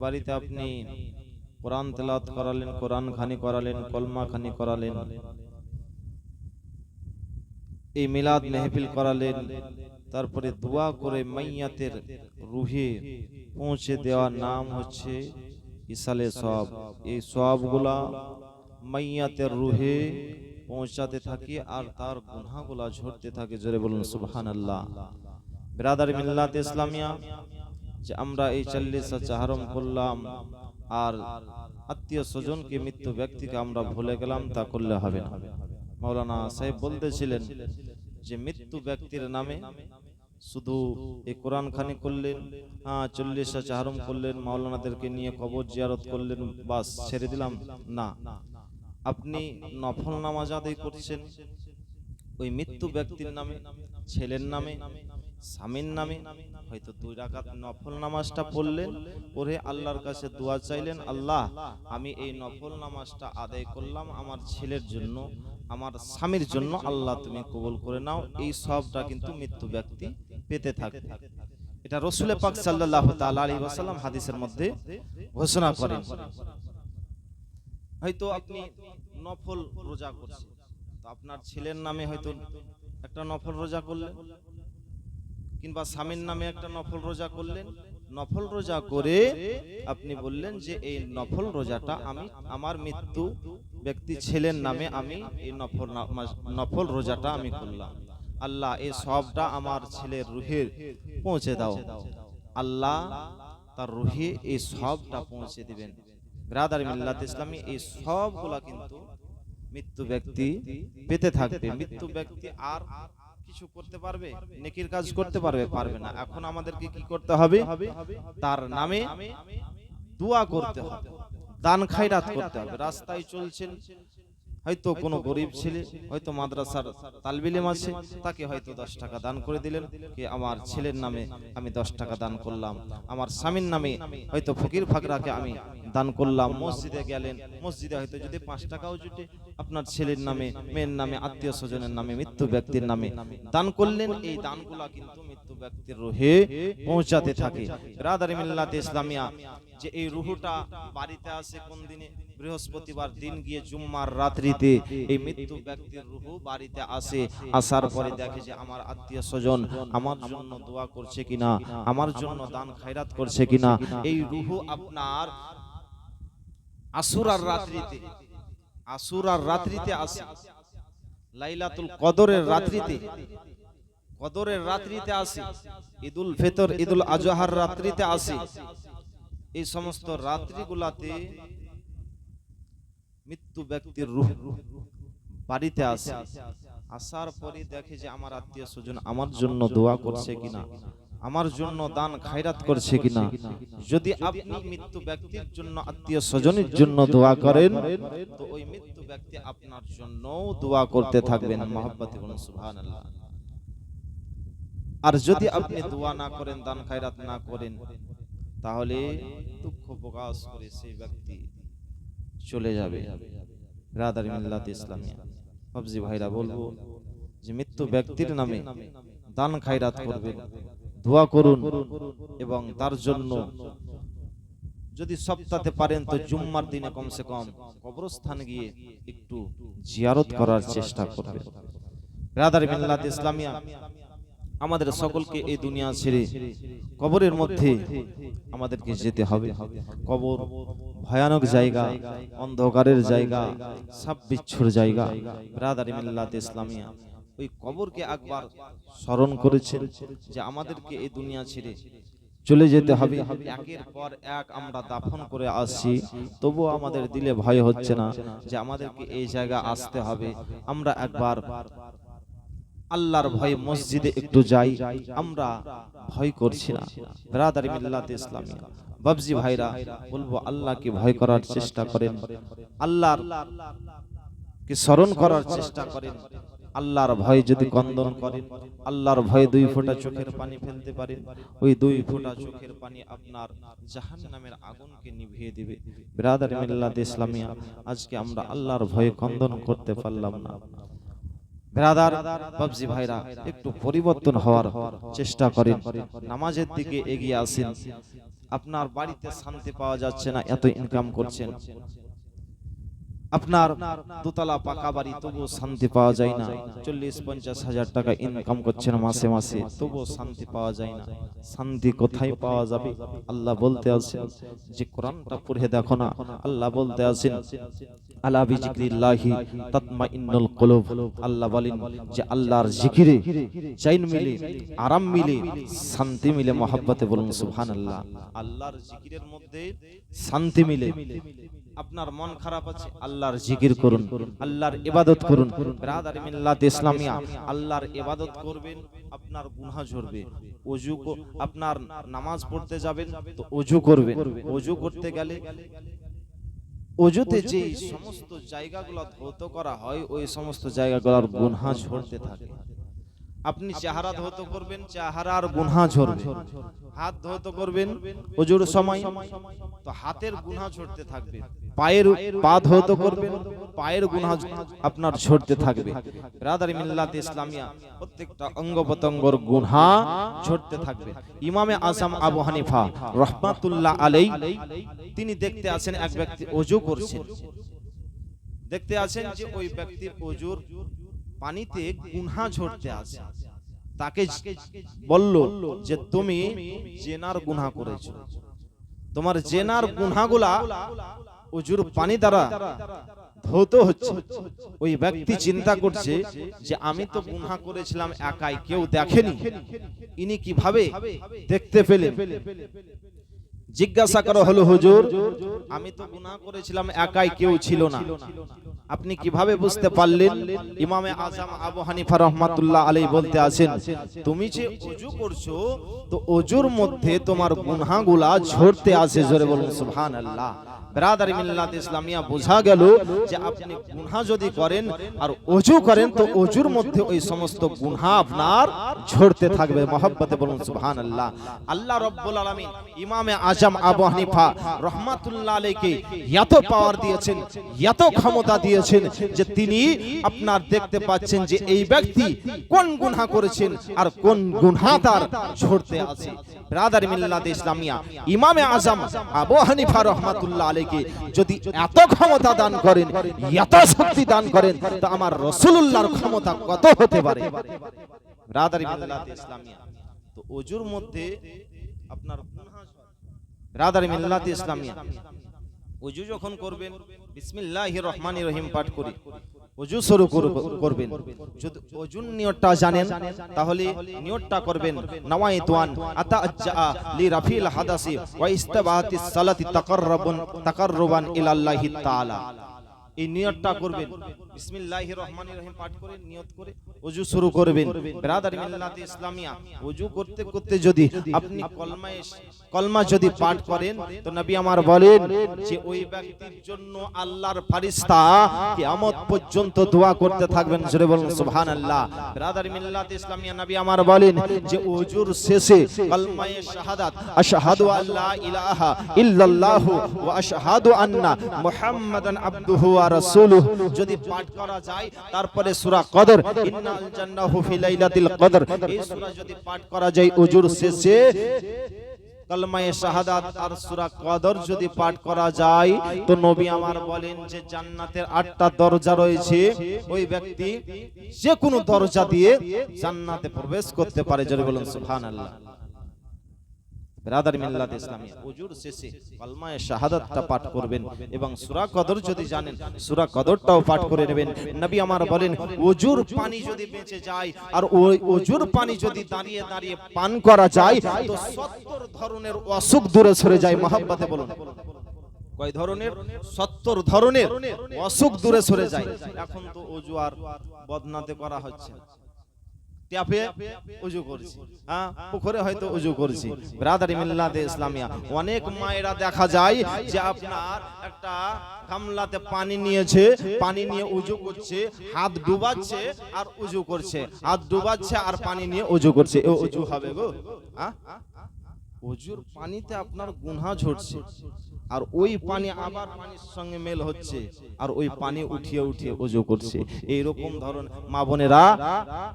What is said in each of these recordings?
বাড়িতে আপনি কোরআন তেলাওয়াত করালেন, কোরআন খানি করালেন, কলমা খানি করালেন, এই মিলাদ মেহফিল করালেন, তারপরে দোয়া করে মাইয়াতের রুহে পৌঁছে দেওয়ার নাম হচ্ছে ইসালে সব এই সবগুলা মাইয়াতের রুহে পৌঁছাতে থাকে আর তার গুনাহগুলা ঝরতে থাকে, জোরে বলুন সুবহানাল্লাহ। বিরাদার মিল্লাত ইসলামিয়া যে আমরা এই চল্লিশা চাহারম করলাম, আর আত্মীয় স্বজনকে মৃত্যু ব্যক্তিকে আমরা ভুলে গেলাম, তা করলে হবে না। মাওলানা সাহেব বলতেছিলেন যে মৃত্যু ব্যক্তির নামে শুধু এই কোরআন খানি করলেন চল্লিশা চাহারম করলেন, মাওলানাদেরকে নিয়ে কবর জিয়ারত করলেন, বাস ছেড়ে দিলাম। না, আপনি নফল নামাজ আদায় করছেন, ওই মৃত্যু ব্যক্তির নামে, ছেলের নামে স্বামীর নামে হয়তো দুই রাকাত নফল নামাজটা পড়লেন, পড়ে আল্লাহর কাছে দোয়া চাইলেন, আল্লাহ, আমি এই নফল নামাজটা আদায় করলাম আমার ছেলের জন্য, আমার স্বামীর জন্য। আল্লাহ, তুমি কবুল করে নাও। এই সবটা কিন্তু মৃত্যু ব্যক্তি পেতে থাকে এটা রসুল পাক তাআলা আলাইহি ওয়াসাল্লাম হাদিসের মধ্যে ঘোষণা করেন। হয়তো আপনি নফল রোজা করছেন, তো আপনার ছেলের নামে হয়তো একটা নফল রোজা করলেন কিংবা স্বামীর নামে একটা নফল রোজা করলেন, নফল রোজা করে আপনি বললেন যে এই নফল রোজাটা আমি, আমার মৃত্যু ব্যক্তি ছেলের নামে আমি এই নফল নফল রোজাটা আমি করলাম। আল্লাহ, এই সবটা আমার ছেলের রুহের পৌঁছে দাও। আল্লাহ তার রুহে এই সবটা পৌঁছে দিবেন। ব্রাদার মিল্লাত ইসলামী, এই সবগুলা কিন্তু মৃত্যু ব্যক্তি পেতে থাকবে। মৃত্যু ব্যক্তি আর কিছু করতে পারবে নেকির কাজ করতে পারবে পারবে না। এখন আমাদেরকে কি করতে হবে? তার নামে দোয়া করতে হবে। দান খায়রাত করতে হবে। রাস্তায় চলছেন হয়তো কোনো গরিব ছেলে হয়তো মাদ্রাসার তালবিলিম আছে তাকে হয়তো দশ টাকা দান করে দিলেন কি আমার ছেলের নামে আমি দশ টাকা দান করলাম আমার স্বামীর নামে হয়তো ফকির ফাকরাকে আমি দান করলাম মসজিদে গেলেন মসজিদে হয়তো যদি পাঁচ টাকাও জুটে আপনার ছেলের নামে মেয়ের নামে আত্মীয় স্বজনের নামে মৃত্যু ব্যক্তির নামে দান করলেন এই দানগুলা কিন্তু ব্যক্তির রুহে পৌঁছাতে থাকে। রাদারি মিল্লাত ইসলামিয়া, যে এই রুহুটা বাড়িতে আসে কোন দিনে? বৃহস্পতিবার দিন গিয়ে জুম্মার রাত্রিতে এই মৃত্যু ব্যক্তির রুহু বাড়িতে আসে, আসার পরে দেখে যে আমার আত্মীয় স্বজন আমার জন্য দোয়া করছে কিনা, আমার জন্য দান খায়রাত করছে কিনা। এই রুহু আপনার আসুরার রাত্রিতে আসুরার রাত্রিতে আসে। লাইলাতুল কদরের রাত্রিতে কদরের রাত্রিতে আসে ঈদুল ফিতর ঈদুল আজহার রাত্রিতে আসে। এই সমস্ত রাত্রিগুলাতে মৃত্যু ব্যক্তির রূহ বাড়িতে আসে। আসার পরে দেখে যে আমার আত্মীয় স্বজন আমার জন্য দোয়া করছে কিনা আমার জন্য দান খায়রাত করছে কিনা যদি আপনি মৃত্যু ব্যক্তির জন্য আত্মীয় স্বজনের জন্য দোয়া করেন তো ওই মৃত্যু ব্যক্তি আপনার জন্য দোয়া করতে থাকবেন মহব্বতে সুবহানাল্লাহ। আর যদি আপনি দোয়া না করেন দান খায়রাত না করেন তাহলে দুঃখ প্রকাশ করে সেই ব্যক্তি চলে যাবে। রাদার মিল্লাত ইসলামিয়া। সবজি ভাইরা বলব যে মৃত্যু ব্যক্তির নামে দান খায়রাত করবেন দোয়া করুন এবং তার জন্য যদি সপ্তাহে পারেন তো জুম্মার দিনে কমসে কম কবরস্থান গিয়ে একটু জিয়ারত করার চেষ্টা করবেন। রাদার মিল্লাত ইসলামিয়া আমাদের সকলকে এই দুনিয়া ছেড়ে কবরের মধ্যে আমাদেরকে যেতে হবে। কবর ভয়ানক জায়গা অন্ধকারের জায়গা সাপ বিচ্ছুর জায়গা। ব্রাদারি মিল্লাত ইসলামিয়া। ওই কবরকে একবার স্মরণ করেছেন যে আমাদেরকে এই দুনিয়া ছেড়ে চলে যেতে হবে। একের পর এক আমরা দাফন করে আসছি। তবুও আমাদের দিলে ভয় হচ্ছে না যে আমাদেরকে এই জায়গা আসতে হবে। আমরা একবার আল্লাহর ভয়ে মসজিদে একটু যাই আমরা ভয় করছি না। ব্রাদারি মিল্লাত ইসলামী। বাবজি ভাইরা বলব আল্লাহকে ভয় করার চেষ্টা করেন। আল্লাহর কে স্মরণ করার চেষ্টা করেন। আল্লাহর ভয় যদি কন্দন করেন আল্লাহর ভয়ে দুই ফোঁটা চোখের পানি ফেলতে পারেন। ওই দুই ফোঁটা চোখের পানি আপনার জাহান নামের আগুনকে নিভিয়ে দিবে। ব্রাদার মিল্লাত ইসলামিয়া আজকে আমরা আল্লাহর ভয়ে কন্দন করতে পারলাম না। ব্রাদার, বাবজি ভাইরা, একটু পরিবর্তন হওয়ার চেষ্টা করেন। নামাজের দিকে এগিয়ে আসেন। আপনার বাড়িতে শান্তি পাওয়া যাচ্ছে না, এত ইনকাম করছেন। আপনার দোতলা পাকা বাড়ি, তবুও শান্তি পাওয়া যায় না। চল্লিশ, পঞ্চাশ হাজার টাকা ইনকাম করছেন মাসে মাসে, তবুও শান্তি পাওয়া যায় না। শান্তি কোথায় পাওয়া যাবে? আল্লাহ বলতে আছেন, যে কোরআনটা পড়ে দেখো না, আল্লাহ বলতে আছেন, আলা বিজিক্রিল্লাহি তাতমাইন্নুল কুলুব। আল্লাহ বলেন যে আল্লাহর জিকিরে চাইন মিলে, আরাম মিলে, শান্তি মিলে, মহাব্বতে বলুন সুবহানাল্লাহ। আল্লাহর জিকিরের মধ্যে শান্তি মিলে আপনার মন খারাপ আছে আল্লাহর জিকির করুন আল্লাহর ইবাদত করুন ব্রাদার মিল্লাত ইসলামিয়া আল্লাহর ইবাদত করবেন আপনার গুনাহ ঝরবে ওযু আপনার নামাজ পড়তে যাবেন তো ওযু করবেন ওযু করতে গেলে অজুতে যে সমস্ত জায়গাগুলো ধৌত করা হয় ওই সমস্ত জায়গাগুলোর গুনহা ঝরতে থাকে। আপনি চেহারা ধৌত করবেন চেহারার গুনহা ঝরবে। হাত ধৌত করবেন অজুর সময়। তো হাতের গুনহা ঝরতে থাকবে। পায়ের পা ধৌত করবেন পায়ের গুনহা আপনার ঝরতে থাকবে। রাদারি মিল্লাত ইসলামিয়া প্রত্যেকটা অঙ্গ প্রত্যঙ্গর গুনহা ঝরতে থাকবে। ইমামে আজম আবু হানিফা রহমাতুল্লাহ আলাই তিনি দেখতে আছেন এক ব্যক্তি অজু করছেন। দেখতে আছেন যে ওই ব্যক্তির অজুর পানিতে গুনহা ঝরতে আছে তাকে বলল যে তুমি জেনার গুনহা করেছ। তোমার জেনার গুনহাগুলা অজুর পানি দ্বারা ধৌত হচ্ছে। ওই ব্যক্তি চিন্তা করছে যে আমি তো গুনহা করেছিলাম একাই কেউ দেখেনি। ইনি কীভাবে দেখতে পেলেন? জিজ্ঞাসা করা হলো হুজুর আমি তো গুনাহ করেছিলাম একাই কেউ ছিল না। আপনি কীভাবে বুঝতে পারলেন? ইমামে আজম আবু হানিফা রহমাতুল্লাহ আলাই বলতে আছেন তুমি যে উজু করছ তো ওযুর মধ্যে তোমার গুনাহগুলা ঝরতে আছে। জোরে বলুন সুবহানাল্লাহ। ব্রাদার মিল্লাত ইসলামিয়া বোঝা গেল যে আপনি গুনহা যদি করেন আর অজু করেন, তো অজুর মধ্যে ওই সমস্ত গুনহা আপনার ঝরতে থাকবে। মহব্বতে বলুন, সুবহানাল্লাহ। আল্লাহ রব্বুল আলামিন ইমামে আজম আবু হানিফা রহমাতুল্লাহ আলাইকে এত পাওয়ার দিয়েছেন এত ক্ষমতা দিয়েছেন যে তিনি আপনার দেখতে পাচ্ছেন যে এই ব্যক্তি কোন গুনহা করেছেন আর কোন গুনহা তার ঝরতে আছে। ব্রাদার মিল্লাত ইসলামিয়া ইমামে আজম আবু হানিফা রহমাতুল্লাহ আলাইকে যদি এত ক্ষমতা দান করেন এত শক্তি দান করেন তো আমার রসুল্লাহর ক্ষমতা কত হতে পারে? ইসলামিয়া। তো মধ্যে আপনার রাদারি মিল্লাত ইসলামিয়া। যখন করবেন বিসমিল্লাহির রহমানির রহিম পাঠ করি। ওজু শুরু করু- করবেন। যদি ওজুর নিয়তটা জানেন, তাহলে নিয়তটা করবেন। নাওয়াইতওয়ান আতা আজ্জা লি রাফিল হাদাসি ওয়া ইস্তাবাহাতিস সালাতি তাকাররুবান তাকাররুবান ইলাল্লাহি তাআলা। এই নিয়তটা করবেন। বিসমিল্লাহির রহমানির রহিম পাঠ করে নিয়ত করে ওযু শুরু করবেন। ব্রাদার মিল্লাত ইসলামিয়া ওযু করতে করতে যদি আপনি কলমায় কলমা যদি পাঠ করেন তো নবী আমার বলেন যে ওই ব্যক্তির জন্য আল্লাহর ফারিস্তা কিয়ামত পর্যন্ত দোয়া করতে থাকবেন। জোরে বলুন সুবহানাল্লাহ। ব্রাদার মিল্লাত ইসলামিয়া নবী আমার বলেন যে ওযুর শেষে কলমায়ে শাহাদাত আশহাদু আল্লা ইলাহা ইল্লাল্লাহ ওয়া আশহাদু আন্না মুহাম্মাদান আবদুহু ওয়া রাসূলুহু, যদি পাঠ করা যায়, তারপরে সূরা কদর, ইন্নাল জান্নাহু ফি লাইলাতিল কদর। এই সূরা যদি পাঠ করা যায় ওযুর শেষে, কলমায়ে শাহাদাত আর সূরা কদর যদি পাঠ করা যায়, তো নবী আমার বলেন যে জান্নাতের আটটা দরজা রয়েছে, ওই ব্যক্তি যে কোনো দরজা দিয়ে জান্নাতে প্রবেশ করতে পারে। বলুন, সুবহানাল্লাহ। ব্রাদার মিল্লাত ইসলামিয়া। ওজুর শেষে কলমায়ে শাহাদাতটা পাঠ করবেন এবং সূরা কদর যদি জানেন সূরা কদরটাও পাঠ করে নেবেন। নবী আমার বলেন ওজুর পানি যদি বেঁচে যায় আর ওই ওজুর পানি যদি দাঁড়িয়ে দাঁড়িয়ে পান করা যায় তো 70 ধরনের অসুখ দূরে সরে যায় মহব্বতে বলুন। কয় ধরনের? সত্তর ধরনের অসুখ দূরে সরে যায়। এখন তো অজু আর বদনাতে করা হচ্ছে। ট্যাপে উজু করছি। হ্যাঁ? পুকুরে হয়তো উজু করছি। ব্রাদারি মিল্লাতে ইসলামিয়া। অনেক মায়েরা দেখা যায় যে আপনার একটা গামলাতে পানি নিয়েছে পানি নিয়ে উজু করছে হাত ডুবাচ্ছে আর উজু করছে। হাত ডুবাচ্ছে আর পানি নিয়ে উজু করছে। ও উজু হবে গো। হ্যাঁ? অজুর পানিতে আপনার গুনহা ঝরছে। আর ওই পানি আবার পানির সঙ্গে মেল হচ্ছে আর ওই পানি উঠিয়ে উঠিয়ে ওজু করছে। এই রকম ধরন মা বোনেরা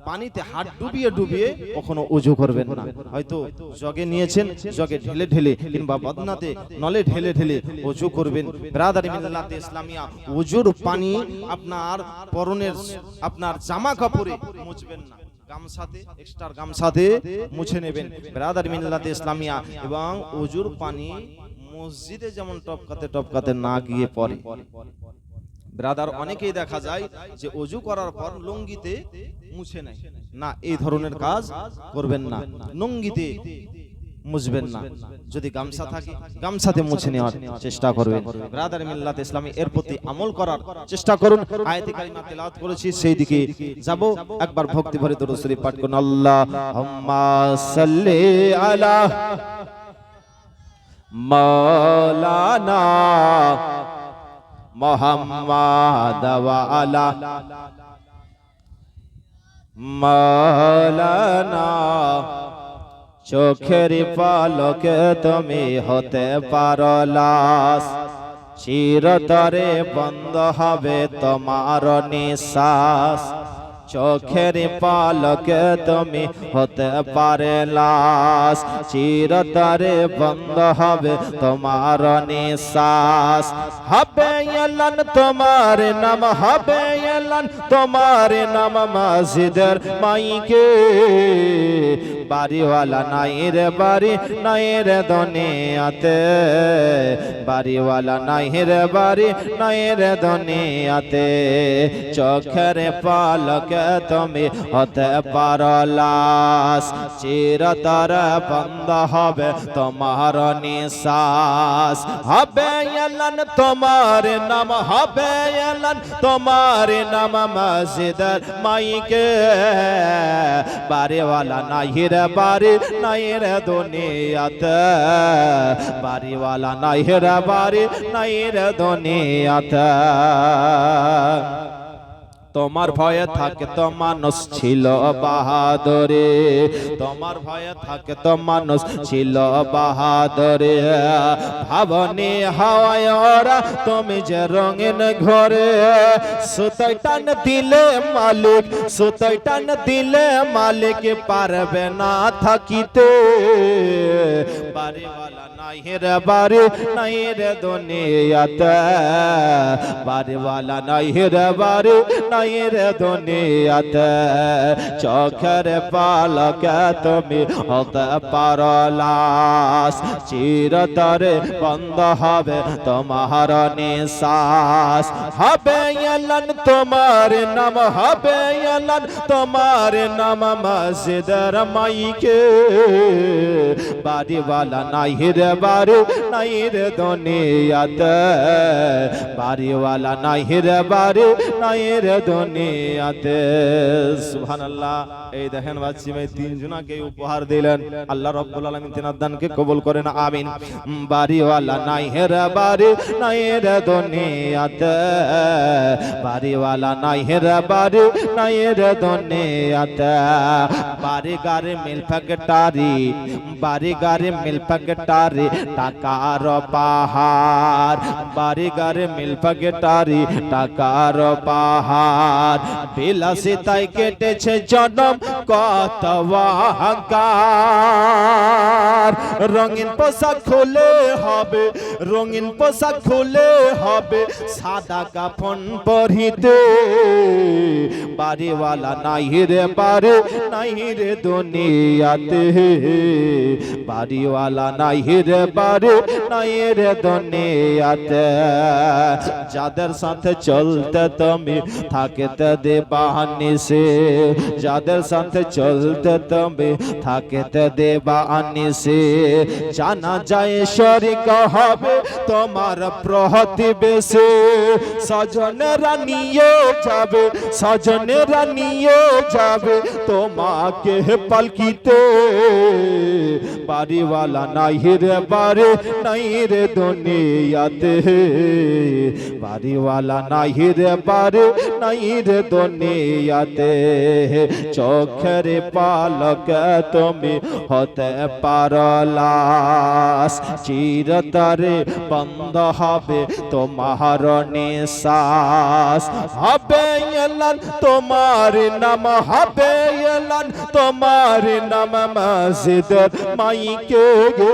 পানিতে হাত ডুবিয়ে ডুবিয়ে কখনো ওজু করবেন না। হয়তো জগে নিয়েছেন জগে ঢেলে ঢেলে কিংবা বদনাতে নলে ঢেলে ঢেলে ওজু করবেন। ব্রাদারি মিল্লাতে ইসলামিয়া ওজুর পানি আপনার পরনের আপনার জামা কাপড়ে মুছবেন না। গামছাতে এক্সট্রা গামছাতে মুছে নেবেন। ব্রাদার মিল্লাতে ইসলামিয়া এবং ওজুর পানি মসজিদে যেমন টপকাতে টপকাতে না গিয়ে পড়ে। ব্রাদার, অনেকেই দেখা যায় যে অজু করার পর লুঙ্গিতে মুছে নেয়। না, এই ধরনের কাজ করবেন না। লুঙ্গিতে মুছবেন না। যদি গামছা থাকে, গামছাতে মুছে নেওয়ার চেষ্টা করবেন। ব্রাদার মিল্লাত ইসলামী এর প্রতি আমল করার চেষ্টা করুন। আয়াতে কারিমা তেলাওয়াত করেছি, সেই দিকে যাব। একবার ভক্তি ভরে দরুদ শরীফ পাঠ করুন। আল্লাহ সাল্লি আলা মাওলানা মোহাম্মদ ওয়ালা মাওলানা চোখের পালকে তুমি হতে পারো লাশ, চিরতরে বন্ধ হবে তোমার নিঃশ্বাস। চোখের পালকে তুমি হতে পারে লাশ। চিরতরে বন্ধ হবে তোমার নিঃশ্বাস। হবে এলান তোমার নাম, হবে এলান তোমার নাম মসজিদের মাইকে। বাড়িওয়ালা নাই রে বাড়ি নাই রে দুনিয়াতে। বাড়িওয়ালা নাই রে বাড়ি নাই রে দুনিয়াতে। চোখের পালকে তুমি হতে পারো, লাশ চিরতর বন্ধ হবে তোমার নিঃশ্বাস। হবে এলান তোমার নাম, হবে এলান তোমার নাম মসজিদের মাইকে। বাড়িওয়ালা নাই রে বাড়ি নাই রে দুনিয়াতে। বাড়িওয়ালা নাই রে বাড়ি নাই রে দুনিয়াতে। তোমার ভয়ে থাকে তো মানুষ ছিল বাহাদরে। তোমার ভয়ে থাকে তো মানুষ ছিল বাহাদরে। ভাবনি হাওয়ায় ওরা তুমি যে রঙিন ঘরে। সুতোই টান দিলে মালিক সুতোই টান দিলে মালিক পারবে না থাকিতে। বাড়িওয়ালা চোখের পালকে তুমি হতে পারলাস। চিরতরে বন্ধ হবে তোমার নিঃশ্বাস। হবে এলান তোমার নাম, হবে এলান তোমার নাম মসজিদের মাইকে। বাড়িওয়ালা নাই রে নাই রে দুনিয়াতে। বাড়িওয়ালা নাই রে বাড়ি নাই রে দুনিয়াতে। সুবহানাল্লাহ। এই দেখেন বাচ্চি ভাই তিনজনাকে উপহার দিলেন। আল্লাহ রাব্বুল আলামিন তিনার দানকে কবুল করেন, আমিন। বাড়িওয়ালা নাই রে বাড়ি নাই রে দুনিয়াতে। বাড়িওয়ালা নাই রে বাড়ি নাই রে দুনিয়াতে। বাড়ি গাড়ি মিল ফ্যাক্টরি বাড়ি গাড়ি মিল ফ্যাক্টরি টাকার পাহাড় বাড়ি গাড়ি মিল ফ্যাক্টরি টাকার পাহাড়। বিলাসিতাই কেটেছে জনম, কত অহংকার। রঙিন পোশাক খুলে হবে, রঙিন পোশাক খুলে হবে, সাদা কাফন পরিতে। বাড়িওয়ালা নাই রে বাড়ি, নাই রে দুনিয়াতে। বাড়িওয়ালা নাই রে বাড়ি নাই রে দুনিয়াতে যাদের সাথে চলতে তুমি থাকতে দে বাহানি সে। যাদের সাথে চলতে তুমি থাকতে দে বাহানি সে। জানা যায় শরিক হবে তোমার প্রতিবেশে সজনেরা নিয়ে যাবে সজনেরা নিয়ে যাবে তোমাকে পালকিতে। বাড়িওয়ালা নাই রে বাড়ি নাই রে দুনিয়াতে। বাড়িওয়ালা নাই রে, বাড়ি নাই রে দুনিয়াতে। চোখের পালক তুমি হতে পারো লাশ। চিরতরে বন্ধ হবে তোমার নিশ্বাস। হবে এলান তোমার নাম, হবে এলান তোমার নাম। মসজিদের মাইকে গে